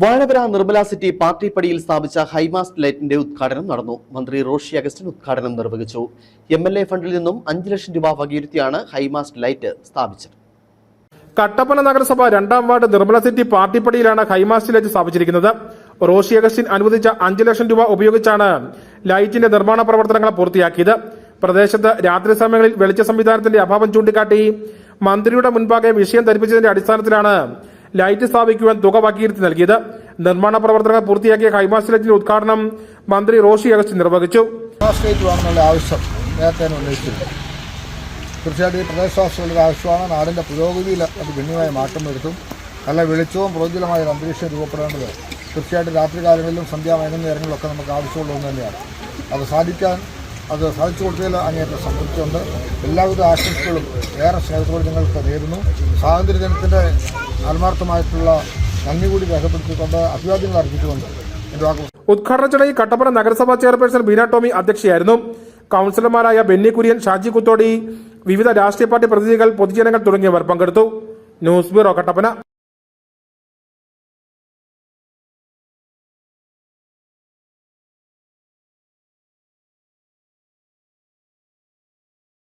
Vazhavara Nirmala city party പടിയിൽ സ്ഥാപിച്ച high mast ലൈറ്റിന്റെ ഉദ്ഘാടനം നടന്നു. മന്ത്രി റോഷി അഗസ്റ്റിൻ ഉദ്ഘാടനം നിർവഹിച്ചു. എം എൽ എ ഫണ്ടിൽ നിന്നും അഞ്ച് ലക്ഷം രൂപ വകയിരുത്തിയാണ് ഹൈമാസ്റ്റ് ലൈറ്റ് സ്ഥാപിച്ചത്. കട്ടപ്പന നഗരസഭ രണ്ടാം വാർഡ് നിർമ്മല സിറ്റി പാർട്ടിപ്പടിയിലാണ് ഹൈമാസ്റ്റ് ലൈറ്റ് സ്ഥാപിച്ചിരിക്കുന്നത്. റോഷി അഗസ്റ്റിൻ അനുവദിച്ച അഞ്ച് ലക്ഷം രൂപ ഉപയോഗിച്ചാണ് ലൈറ്റിന്റെ നിർമ്മാണ പ്രവർത്തനങ്ങൾ പൂർത്തിയാക്കിയത്. പ്രദേശത്ത് രാത്രി സമയങ്ങളിൽ വെളിച്ച സംവിധാനത്തിന്റെ അഭാവം ചൂണ്ടിക്കാട്ടി മന്ത്രിയുടെ മുൻപാകെ വിഷയം ധരിപ്പിച്ചതിന്റെ അടിസ്ഥാനത്തിലാണ് ലൈറ്റ് സ്ഥാപിക്കുവാൻ തുക വകയിരുത്തി നൽകിയത്. നിർമ്മാണ പ്രവർത്തനങ്ങൾ പൂർത്തിയാക്കിയ ലൈറ്റിന്റെ ഉദ്ഘാടനം മന്ത്രി റോഷി അഗസ്റ്റ് നിർവഹിച്ചു. തീർച്ചയായിട്ടും ഈ പ്രദേശവാസികളുടെ ആവശ്യമാണ്. നാടിന്റെ പുരോഗതിയിൽ അത് ഗണ്യമായ മാറ്റം വരുത്തും. നല്ല വെളിച്ചവും പ്രോജ്വലമായ ഒരു അന്തരീക്ഷം രൂപപ്പെടേണ്ടത് തീർച്ചയായിട്ടും രാത്രികാലങ്ങളിലും സന്ധ്യാ വൈകുന്നേരങ്ങളിലൊക്കെ നമുക്ക് ആവശ്യമുള്ള ഒന്ന് തന്നെയാണ്. അത് സാധിക്കാൻ അത് സാധിച്ചു കൊടുത്തതിൽ അങ്ങേറ്റം സംബന്ധിച്ചുണ്ട് എല്ലാവിധ ആശംസകളും ഏറെ സ്നേഹത്തോടെ നിങ്ങൾക്ക് നേരുന്നു. സ്വാതന്ത്ര്യദിനത്തിന്റെ ആത്മാർത്ഥമായിട്ടുള്ള നന്ദി കൂടി രേഖപ്പെടുത്തിക്കൊണ്ട് അഭിവാദ്യങ്ങൾ അർപ്പിച്ചുകൊണ്ട് ഉദ്ഘാടന ചടങ്ങിൽ കട്ടപ്പന നഗരസഭാ ചെയർപേഴ്സൺ ബീന ടോമി അധ്യക്ഷയായിരുന്നു. കൌൺസിലർമാരായ ബെന്നി കുര്യൻ ഷാജി കുത്തോടി വിവിധ രാഷ്ട്രീയ പാർട്ടി പ്രതിനിധികൾ പൊതുജനങ്ങൾ തുടങ്ങിയവർ പങ്കെടുത്തു. News bureau Kattappana.